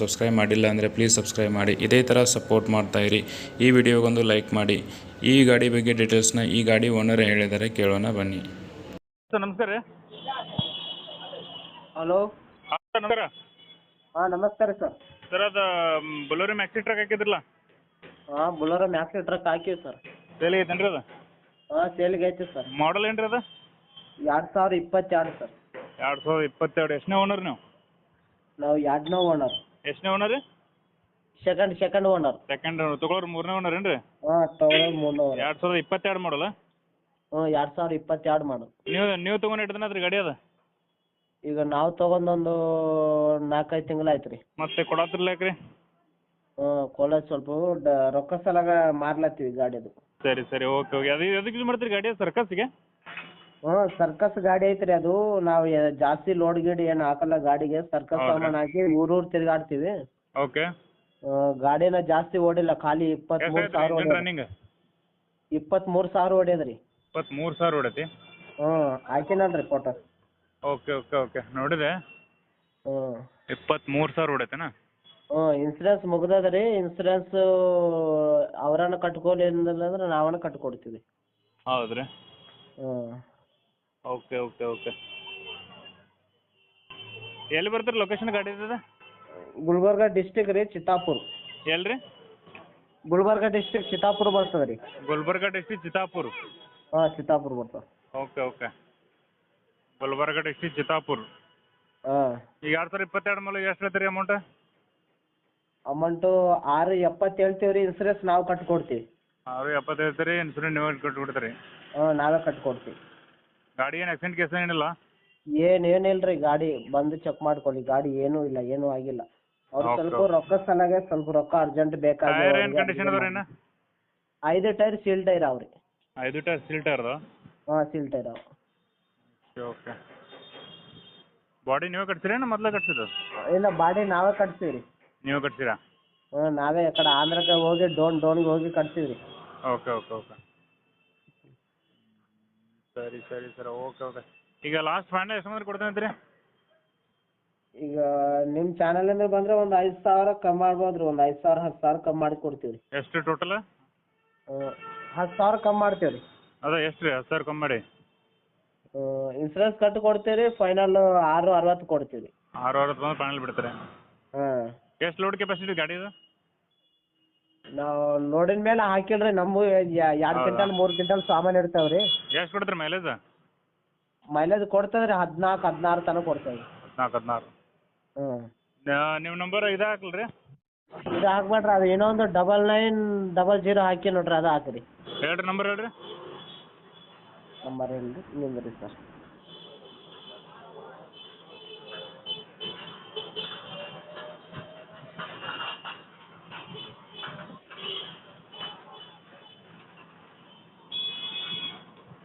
Subscribe ಮಾಡಿಲ್ಲ ಅಂದರೆ please subscribe ಮಾಡಿ. ಇದೇ ಥರ ಸಪೋರ್ಟ್ ಮಾಡ್ತಾ ಇರಿ. ಈ ವಿಡಿಯೋಗೊಂದು ಲೈಕ್ ಮಾಡಿ. ಈ ಗಾಡಿ ಬಗ್ಗೆ ಡೀಟೇಲ್ಸ್ನ ಈ ಗಾಡಿ ಓನರ್ ಹೇಳಿದರೆ ಕೇಳೋಣ ಬನ್ನಿ. ಸರ್ ನಮಸ್ಕಾರ ರೀ. ಹಲೋ ಸರ್ ನಮಸ್ಕಾರ. ಹಾಂ ನಮಸ್ಕಾರ ಸರ್. ಸರ್ ಅದು ಬೊಲೋರಿ ಮ್ಯಾಕ್ಸಿ ಟ್ರಕ್ ಹಾಕಿದ್ರಲ್ಲ? ಹಾಂ ಬುಲೋರ ಮ್ಯಾಕ್ಸಿ ಟ್ರಕ್ ಹಾಕಿವಿ ಸರ್. ಸೇಲ್ ಐತೇನ್ರಿ ಅದು? ಹಾಂ ಸೇಲ್ಗೆ ಐತಿ ಸರ್. ಮಾಡಲ್ ಏನು ರೀ ಅದು? ಎರಡು ಸಾವಿರ ಇಪ್ಪತ್ತೆರಡು ಸರ್. ಎರಡು ಸಾವಿರದ ಇಪ್ಪತ್ತೆರಡು. ಎಷ್ಟನೇ ಓನರ್ ನೀವು? ನಾವು ಎರಡನೇ ಓನರ್ ಎಷ್ಟನೇ ಓನರ್ ರೀ ಸೆಕೆಂಡ್ ಸೆಕೆಂಡ್ ಓನರ್ ಸೆಕೆಂಡ್ ತೊಗೊಳೋರು ಮೂರನೇ ಓನರ್ ಏನ್ರಿ? ಹಾ ತಗೊಳ್ಳೋದು ಮೂರನೇ ಓನರ್ ಎರಡು ಸಾವಿರದ ಇಪ್ಪತ್ತೆರಡು ಮಾಡಲ್ಲ ಹ್ಞೂ ಎರಡು ಸಾವಿರ ಇಪ್ಪತ್ತೆರಡು ಮಾಡು ನೀವು ನೀವು ತೊಗೊಂಡು ಎಷ್ಟು ದಿನ ಆತ್ರಿ ಗಾಡಿ ಅದ? ಈಗ ನಾವು ತಗೊಂಡೊಂದು ನಾಲ್ಕೈದು ತಿಂಗಳು ಆಯ್ತು ರೀ ಮತ್ತೆ ಕೊಡತ್ತಿರ್ಲ ಯಾಕ್ರಿ? ಹ್ಞೂ ಕೊಡೋದು ಸ್ವಲ್ಪ ಡ ರೊಕ್ಕ ಸಲಾಗ ಮಾರ್ಲತ್ತೀವಿ ಗಾಡಿದು ಸರಿ ಸರಿ. Okay okay. ಅದು ಅದಕ್ಕೆ ಯೂಸ್ ಮಾಡ್ತೀರಿ ಗಾಡಿ ಸರ್ಕಸ್ಗೆ ಹ್ಞೂ ಸರ್ಕಸ್ ಗಾಡಿ ಐತ್ರಿ ಅದು. ನಾವು ಜಾಸ್ತಿ ಲೋಡ್ ಗೀಡ್ ಏನು ಹಾಕಲ್ಲ ಗಾಡಿಗೆ. ಸರ್ಕಸ್ ಹೌದ್ರಾ? ಸಾಮಾನು ಹಾಕಿ ಊರೂರು ತಿರುಗಾಡ್ತೀವಿ. ಓಕೆ. ಗಾಡಿನ ಜಾಸ್ತಿ ಓಡಿಲ್ಲ. ಖಾಲಿ ಇಪ್ಪತ್ಮೂರ್ ಇಪ್ಪತ್ತ್ಮೂರು ಸಾವಿರ ಇಂಜನ್ ಹೊಡ್ಯದ ರನ್ನಿಂಗ್ ಇಪ್ಪತ್ತ್ಮೂರು ಸಾವಿರ ಹೊಡ್ಯದ್ರಿ ಇಪ್ಪತ್ತ್ಮೂರು ಸಾವಿರ ಹೊಡೈತಿ ಹ್ಞೂ ಹಾಕಿನಲ್ರಿ ಫೋಟೋ ಓಕೆ ಓಕೆ ಓಕೆ. ನೋಡಿದೆ. ಹ್ಞೂ ಇಪ್ಪತ್ತ್ಮೂರು ಸಾವಿರ ಹೊಡೈತೆನಾ ಹ್ಞೂ ಇನ್ಸೂರೆನ್ಸ್ ಮುಗ್ದದ ರೀ ಇನ್ಸೂರೆನ್ಸ್ ಅವರನ್ನ ಕಟ್ಕೊಲಿಲ್ಲ ಅಂದ್ರೆ ನಾವನ್ನ ಕಟ್ಕೊಡ್ತೀವಿ. ಹೌದ್ರಿ. ಹ್ಞೂ ಓಕೆ ಓಕೆ ಓಕೆ ಎಲ್ಲಿ ಬರ್ತೀರಿ ಲೊಕೇಶನ್ ಗಾಡಿ ಇದ್ದದ ಗುಲ್ಬರ್ಗ ಡಿಸ್ಟಿಕ್ ರೀ ಚಿತ್ತಾಪುರ್. ಎಲ್ರಿ? ರೀ ಗುಲ್ಬರ್ಗ ಡಿಸ್ಟಿಕ್ ಚಿತ್ತಾಪುರ್ ಬರ್ತದೆ ರೀ. ಗುಲ್ಬರ್ಗ ಡಿಸ್ಟಿಕ್ ಚಿತ್ತಾಪುರ್. ಹಾಂ ಚಿತ್ತಾಪುರ್ ಬರ್ತದೆ. Okay okay Gulbarga district Chittapur. ಹಾಂ. ಈಗ ಎರಡು ಸಾವಿರ ಇಪ್ಪತ್ತೆರಡು ಮೇಲೆ ಎಷ್ಟು ಹೇಳ್ತೀರಿ ಅಮೌಂಟ್ ಅಮೌಂಟು ಆರು ಎಪ್ಪತ್ತು ಹೇಳ್ತೀವಿ ರೀ ಇನ್ಸೂರೆನ್ಸ್ ನಾವು ಕಟ್ಕೊಡ್ತೀವಿ. ಆರು ಎಪ್ಪತ್ತು ಹೇಳ್ತೀರಿ ಇನ್ಸೂರೆನ್ಸ್ ನೀವು ಕೊಟ್ಬಿಡ್ತೀರಿ ಹಾಂ ನಾವೇ ಕಟ್ಕೊಡ್ತೀವಿ. ಗಾಡಿ ಏನ್ ಆಕ್ಸಿಡೆಂಟ್ ಕೇಸ್ ಏನಿಲ್ಲ? ಏನ್ ಏನಿಲ್ಲ ರೀ ಗಾಡಿ ಬಂದು ಚೆಕ್ ಮಾಡ್ಕೊಳ್ಳಿ. ಗಾಡಿ ಏನೂ ಇಲ್ಲ ಏನೂ ಆಗಿಲ್ಲ. ಅವ್ರು Okay, ಸ್ವಲ್ಪ ರೊಕ್ಕ ಸಲಗೆ ಸ್ವಲ್ಪ ರೊಕ್ಕ ಅರ್ಜೆಂಟ್ ಬೇಕಾಗಿ ಟೈರ್ ಏನು ಕಂಡೀಷನ್ ಅದಾವ ಏನು ಐದು ಟೈರ್ ಸೀಲ್ ಟೈರ್ ಅವ್ರಿ. ಐದು ಟೈರ್ ಸಿಲ್ ಟೈರ್ ಹಾ ಸೀಲ್ ಟೈರ್ ಅವ. ಓಕೆ ಬಾಡಿ ನೀವೇ ಕಟ್ಸಿರೇನು ಮೊದಲೇ ಕಟ್ಸಿದ್ದು? ಇಲ್ಲ ಬಾಡಿ ನಾವೇ ಕಟ್ತೀವಿ ನೀವು ಕಟ್ಸಿರಾ? ಹ್ಞೂ ನಾವೇ ಆ ಕಡೆ ಆಂಧ್ರಕ್ಕೆ ಹೋಗಿ ಡೋನ್ ಡೋನ್ಗೆ ಹೋಗಿ ಕಟ್ತೀವಿ ಓಕೆ ಓಕೆ ಓಕೆ ಸರಿ ಸರಿ ಸರ್. ಓಕೆ ಓಕೆ ಈಗ ಲಾಸ್ಟ್ ಫೈನಲ್ ಎಷ್ಟು ಮಂದಿ ಕೊಡ್ತೇನೆ ಅಂತೀರಿ? ಈಗ ನಿಮ್ಮ ಇಂದ ಬಂದ್ರೆ ಒಂದು ಐದು ಸಾವಿರ ಕಮ್ಮಿ ಮಾಡ್ಬೋದು ರೀ. ಒಂದು ಐದು ಸಾವಿರ ಹತ್ತು ಸಾವಿರ ಕಮ್ಮಿ ಮಾಡಿ ಕೊಡ್ತೀವಿ ರೀ. ಎಷ್ಟು ಟೋಟಲ್ ಹತ್ತು ಸಾವಿರ ಕಮ್ಮಿ ಮಾಡ್ತೀವಿ ರೀ. ಅದ ಎಷ್ಟು ರೀ? ಹತ್ತು ಸಾವಿರ ಕಮ್ಮಿ ಮಾಡಿ. ಇನ್ಸೂರೆನ್ಸ್ ಕಟ್ಟಿ ಕೊಡ್ತೀವಿ ರೀ. ಫೈನಲ್ ಆರು ಅರವತ್ತು ಕೊಡ್ತೀವಿ ರೀ. ಆರು ಅರವತ್ತು ಫೈನಲ್ ಬಿಡ್ತಾರೆ. ಹಾಂ. ಎಷ್ಟು ಲೋಡ್ ಕೆಪಾಸಿಟಿ ಗಾಡಿ ಇದು? ನಾವು ನೋಡಿದ ಮೇಲೆ ಹಾಕಿಲ್ರಿ ನಮ್ಮವು ಎರಡ್ ಕಿಂಟಾಲ್ ಮೂರ್ ಮೂರು ಸಾಮಾನ್ ಇರ್ತಾವೆ ರೀ ಎಷ್ಟು ಕೊಡ್ತೀರಿ ಮೈಲೇಜ್ ಮೈಲೇಜ್ ಕೊಡ್ತದೆ ರೀ ಹದಿನಾಲ್ಕು ಹದಿನಾರು ತನಕ ಕೊಡ್ತೇವ್ರಿ ಹದಿನಾಲ್ಕು ಹದಿನಾರು. ಹ್ಞೂ ನಿಮ್ಮ ನಂಬರ್ ಇದು ಹಾಕಲ್ ರೀ ಇದು ಹಾಕ್ಬೇಡ್ರಿ ಅದು ಏನೋ ಡಬಲ್ ನೈನ್ ಡಬಲ್ ಜೀರೋ ಹಾಕಿ ನೋಡ್ರಿ ಅದು ಹಾಕ್ರಿ. ಹೇಳ್ರಿ ನಂಬರ್ ಹೇಳ್ರಿ. ನಂಬರ್ ಏನ್ರಿ ನಿಮ್ದು ರೀ ಸರ್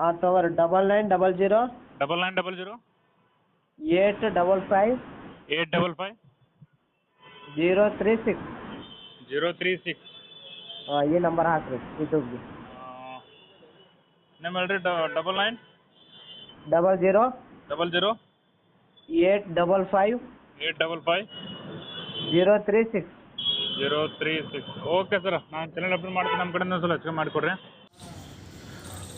ಹಾಂ ತಗೋರಿ double nine double zero double nine double zero eight double five eight double five zero three six zero three six ಹಾಂ ಈ ನಂಬರ್ ಹಾಕ್ರಿ ಯೂಟ್ಯೂಬ್ಗೆ. ನಿಮ್ಮ ಹೇಳ್ರಿ double nine double zero double zero eight double five eight double five zero three six. Zero three six. Okay sir ನಾನು channel upload ಮಾಡ್ತೀನಿ. ನಮ್ಮ ಕಡೆಯಿಂದ ಸ್ವಲ್ಪ ಹೆಚ್ಚು ಮಾಡಿಕೊಡ್ರಿ.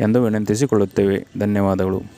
ಎಂದು ವಿನಂತಿಸಿಕೊಳ್ಳುತ್ತೇವೆ. ಧನ್ಯವಾದಗಳು.